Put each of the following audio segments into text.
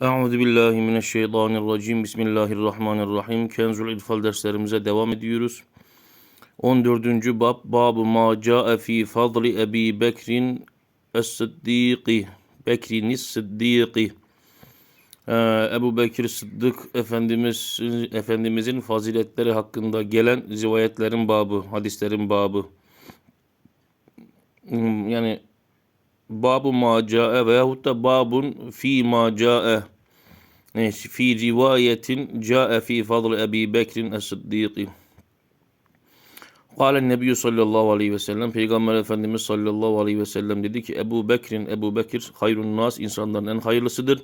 Euzu billahi mineşşeytanirracim. Bismillahirrahmanirrahim. Kenzul İrfal derslerimize devam ediyoruz. 14. bab Babu ma ca'e fi fadli Ebi Bekrin Es-Sıddiki. Bekrin Es-Sıddiki. Ee, Ebu Bekir Sıddık Efendimiz Efendimizin faziletleri hakkında gelen rivayetlerin babı, hadislerin babı. Hmm, Yani babu ma ca'e veyahut da babun fi ma ca'e e, fi rivayetin ca'e fi fadl Ebi Bekrin es-Sıddiki. Kâlen Nebiyyü sallallahu aleyhi ve sellem Peygamber Efendimiz sallallahu aleyhi ve sellem dedi ki Ebu Bekir'in Ebu Bekir hayrun nas insanların en hayırlısıdır.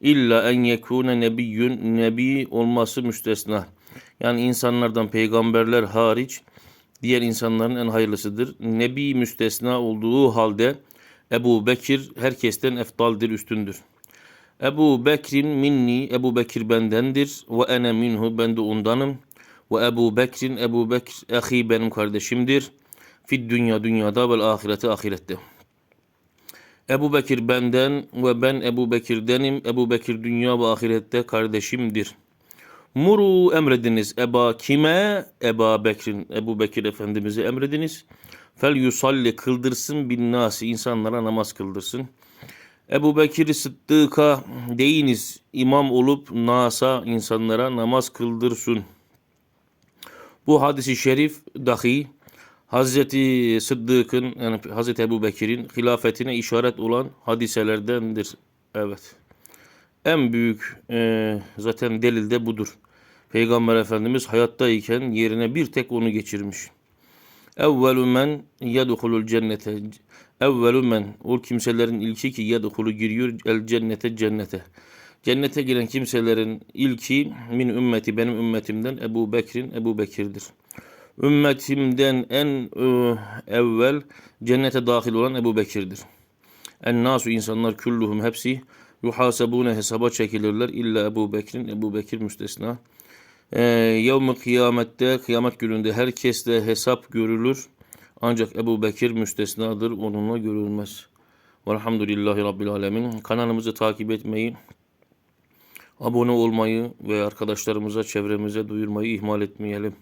İlla en yekûne nebiyyün nebi olması müstesna. Yani insanlardan peygamberler hariç diğer insanların en hayırlısıdır. Nebi müstesna olduğu halde Ebu Bekir herkesten eftaldir, üstündür. Ebu Bekrin minni, Ebu Bekir bendendir. Ve ene minhu, ben de ondanım. Ve Ebu Bekrin, Ebu Bekir, ahi benim kardeşimdir. Fid dünya, dünyada vel ahireti, ahirette. Ebu Bekir benden ve ben Ebu Bekir'denim. Ebu Bekir dünya ve ahirette kardeşimdir. Muru emrediniz. Eba kime? Eba Bekir'in. Ebu Bekir Efendimiz'i emrediniz. Fel yusalli kıldırsın bin nasi. insanlara namaz kıldırsın. Ebu Bekir Sıddık'a deyiniz. imam olup nasa insanlara namaz kıldırsın. Bu hadisi şerif dahi Hazreti Sıddık'ın yani Hazreti Ebu Bekir'in hilafetine işaret olan hadiselerdendir. Evet. En büyük e, zaten delil de budur. Peygamber Efendimiz hayattayken yerine bir tek onu geçirmiş. Evvelü men yedhulul cennete. Evvelü men o kimselerin ilki ki yedhulu giriyor el cennete cennete. Cennete giren kimselerin ilki min ümmeti benim ümmetimden Ebu Bekir'in Ebu Bekir'dir. Ümmetimden en e, evvel cennete dahil olan Ebu Bekir'dir. En nasu insanlar külluhum hepsi yuhasebune hesaba çekilirler illa Ebu Bekir'in Ebu Bekir müstesna. Ee, Yevmi kıyamette kıyamet gününde herkesle hesap görülür. Ancak Ebu Bekir müstesnadır onunla görülmez. Velhamdülillahi Rabbil Alemin. Kanalımızı takip etmeyi, abone olmayı ve arkadaşlarımıza, çevremize duyurmayı ihmal etmeyelim.